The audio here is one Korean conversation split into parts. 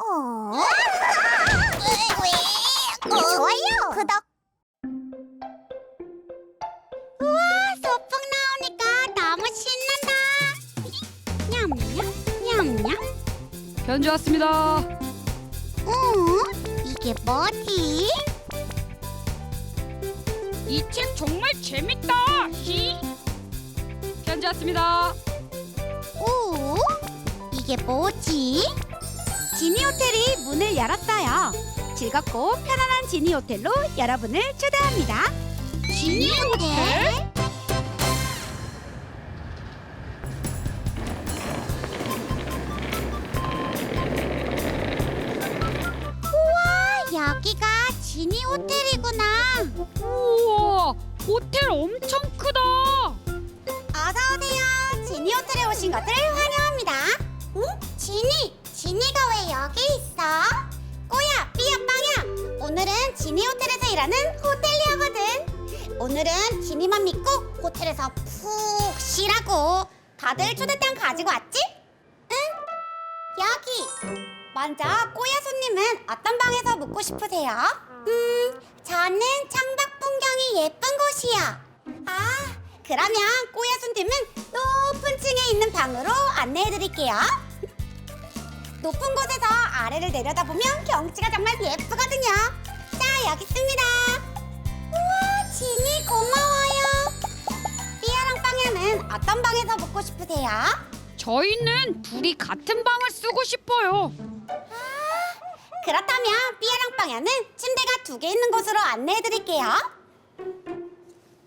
어? 좋아요. 구독. 우와, 소풍 나오니까 너무 신난다. 냠냠 냠냠. 편지 왔습니다. 응? 이게 뭐지? 이 책 정말 재밌다. 히. 편지 왔습니다. 오? 이게 뭐지? 지니 호텔이 문을 열었어요. 즐겁고 편안한 지니 호텔로 여러분을 초대합니다. 지니 호텔? 우와, 여기가 지니 호텔이구나. 우와, 호텔 엄청 크다. 어서 오세요. 지니 호텔에 오신 것을 환영 일하는 호텔리어거든. 오늘은 지니만 믿고 호텔에서 푹 쉬라고. 다들 초대장 가지고 왔지? 응? 여기. 먼저 꼬야 손님은 어떤 방에서 묵고 싶으세요? 음, 저는 창밖 풍경이 예쁜 곳이요. 아, 그러면 꼬야 손님은 높은 층에 있는 방으로 안내해 드릴게요. 높은 곳에서 아래를 내려다보면 경치가 정말 예쁘거든요. 자, 여기 있습니다. 어떤 방에서 묵고 싶으세요? 저희는 둘이 같은 방을 쓰고 싶어요. 그렇다면 삐아랑 빵야는 침대가 두 개 있는 곳으로 안내해 드릴게요.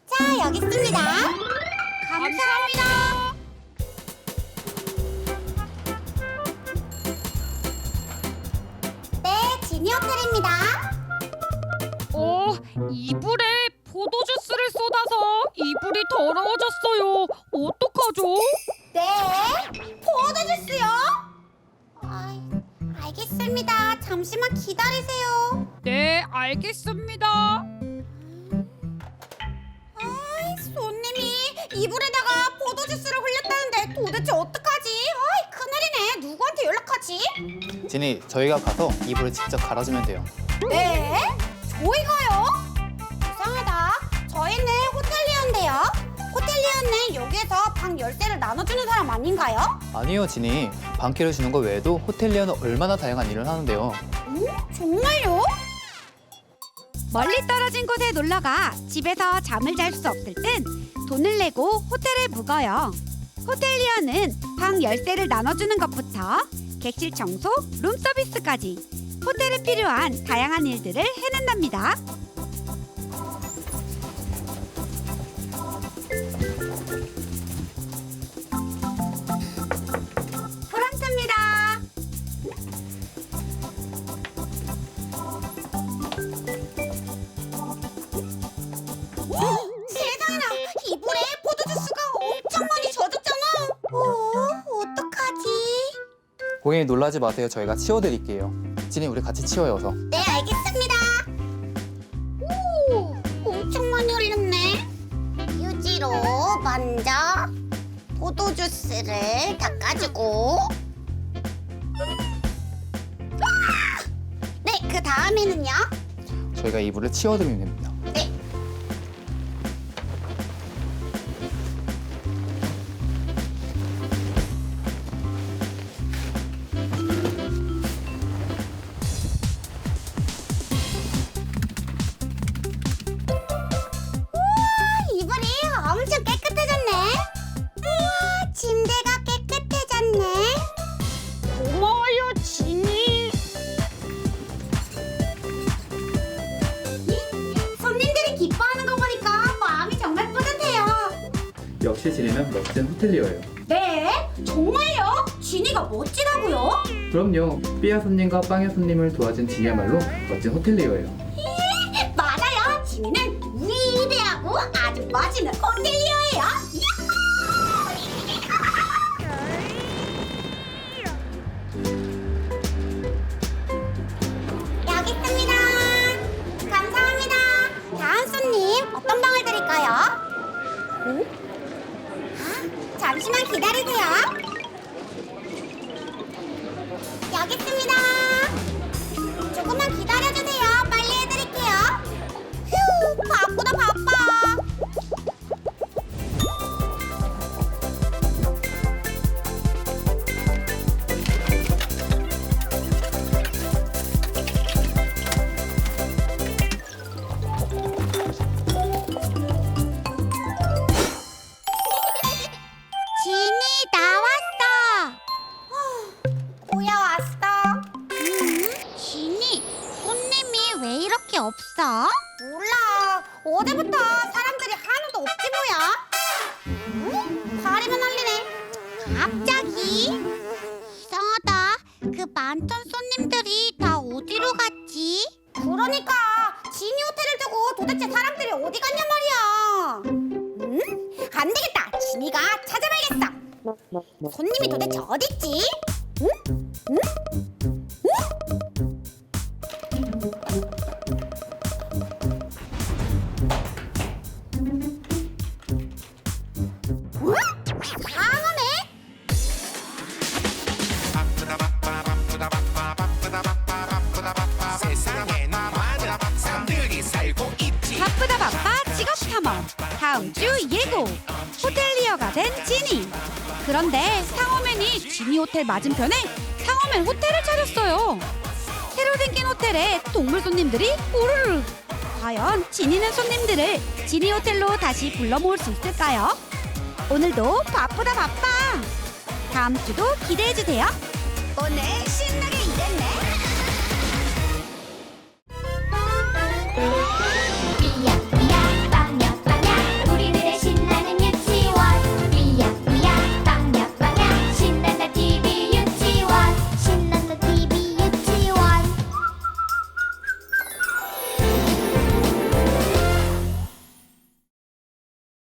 자, 여기 있습니다. 감사합니다. 네, 지니 호텔입니다. 어, 이불에 포도 주스를 쏟아서 이불이 더러워졌어요. 어떡하죠? 네, 포도주스요? 아이, 알겠습니다. 잠시만 기다리세요. 네, 알겠습니다. 아이, 손님이 이불에다가 포도주스를 흘렸다는데 도대체 어떡하지? 아이, 큰일이네. 누구한테 연락하지? 지니, 저희가 가서 이불을 직접 갈아주면 돼요. 네? 저희가요? 방 열쇠를 나눠주는 사람 아닌가요? 아니요, 지니. 방키를 주는 것 외에도 호텔리어는 얼마나 다양한 일을 하는데요. 음, 정말요? 멀리 떨어진 곳에 놀러가 집에서 잠을 잘 수 없을 땐 돈을 내고 호텔에 묵어요. 호텔리어는 방 열쇠를 나눠주는 것부터 객실 청소, 룸 서비스까지 호텔에 필요한 다양한 일들을 해낸답니다. 고객님 놀라지 마세요. 저희가 치워드릴게요. 지니, 우리 같이 치워요,서 네, 알겠습니다. 오, 엄청 많이 흘렸네. 휴지로 먼저 포도 주스를 닦아주고. 아! 네, 그 다음에는요. 저희가 이불을 치워드리면 됩니다. 지니는 멋진 호텔리어예요. 네, 정말요? 지니가 멋지다고요? 그럼요. 삐아 손님과 빵야 손님을 도와준 지니야말로 멋진 호텔리어예요. 맞아요. 지니는 위대하고 아주 멋지는 호텔리어 잠시만 기다리세요. 어제부터 사람들이 하나도 없지 뭐야? 응? 다리만 날리네. 갑자기? 이상하다. 그 많던 손님들이 다 어디로 갔지? 그러니까 지니 호텔을 두고 도대체 사람들이 어디 갔냔 말이야. 응? 안 되겠다. 지니가 찾아봐야겠어. 손님이 도대체 어딨지? 응? 다음 주 예고. 호텔리어가 된 지니. 그런데 상어맨이 지니 호텔 맞은편에 상어맨 호텔을 차렸어요. 새로 생긴 호텔에 동물 손님들이 우르르. 과연 지니는 손님들을 지니 호텔로 다시 불러 모을 수 있을까요? 오늘도 바쁘다 바빠. 다음 주도 기대해 주세요. 오늘 신나게